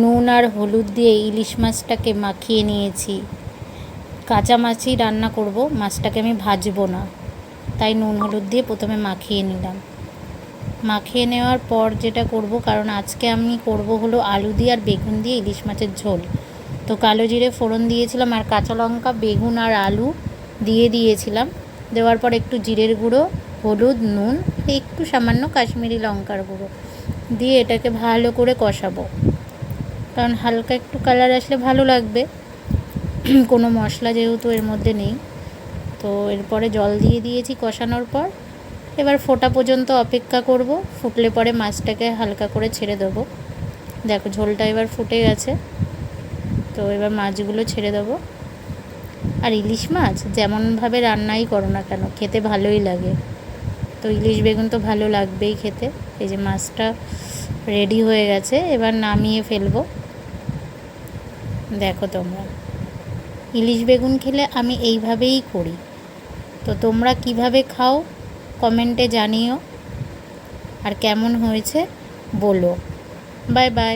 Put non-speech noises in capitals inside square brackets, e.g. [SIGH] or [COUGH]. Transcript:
নুন আর হলুদ দিয়ে ইলিশ মাছটাকে মাখিয়ে নিয়েছি। কাঁচা মাছই রান্না করব, মাছটাকে আমি ভাজবো না। তাই নুন হলুদ দিয়ে প্রথমে মাখিয়ে নিলাম। মাখিয়ে নেওয়ার পর যেটা করব, কারণ আজকে আমি করব হলো আলু দিয়ে আর বেগুন দিয়ে ইলিশ মাছের ঝোল। তো কালো জিরে ফোড়ন দিয়েছিলাম আর কাঁচা লঙ্কা, বেগুন আর আলু দিয়ে দিয়েছিলাম। দেওয়ার পর একটু জিরের গুঁড়ো, হলুদ, নুন, একটু সামান্য কাশ্মীরি লঙ্কার গুঁড়ো দিয়ে এটাকে ভালো করে কষাবো। কারণ হালকা একটু কালার আসলে ভালো লাগবে। [CLEARS THROAT] কোনো মশলা যেহেতু এর মধ্যে নেই। তো এরপরে জল দিয়ে দিয়েছি কষানোর পর। এবার ফোটা পর্যন্ত অপেক্ষা করব। ফুটলে পরে মাছটাকে হালকা করে ছেড়ে দেবো। দেখো ঝোলটা এবার ফুটে গেছে। তো এবার মাছগুলো ছেড়ে দেবো। আর ইলিশ মাছ যেমনভাবে রান্নাই করো না কেন, খেতে ভালোই লাগে। তো ইলিশ বেগুন তো ভালো লাগবেই খেতে। এই যে মাছটা রেডি হয়ে গেছে, এবার নামিয়ে ফেলব। দেখো তোমরা। ইলিশ বেগুন খেলে আমি এইভাবেই করি। তো তোমরা কীভাবে খাও কমেন্টে জানিও। আর কেমন হয়েছে বলো। Bye bye.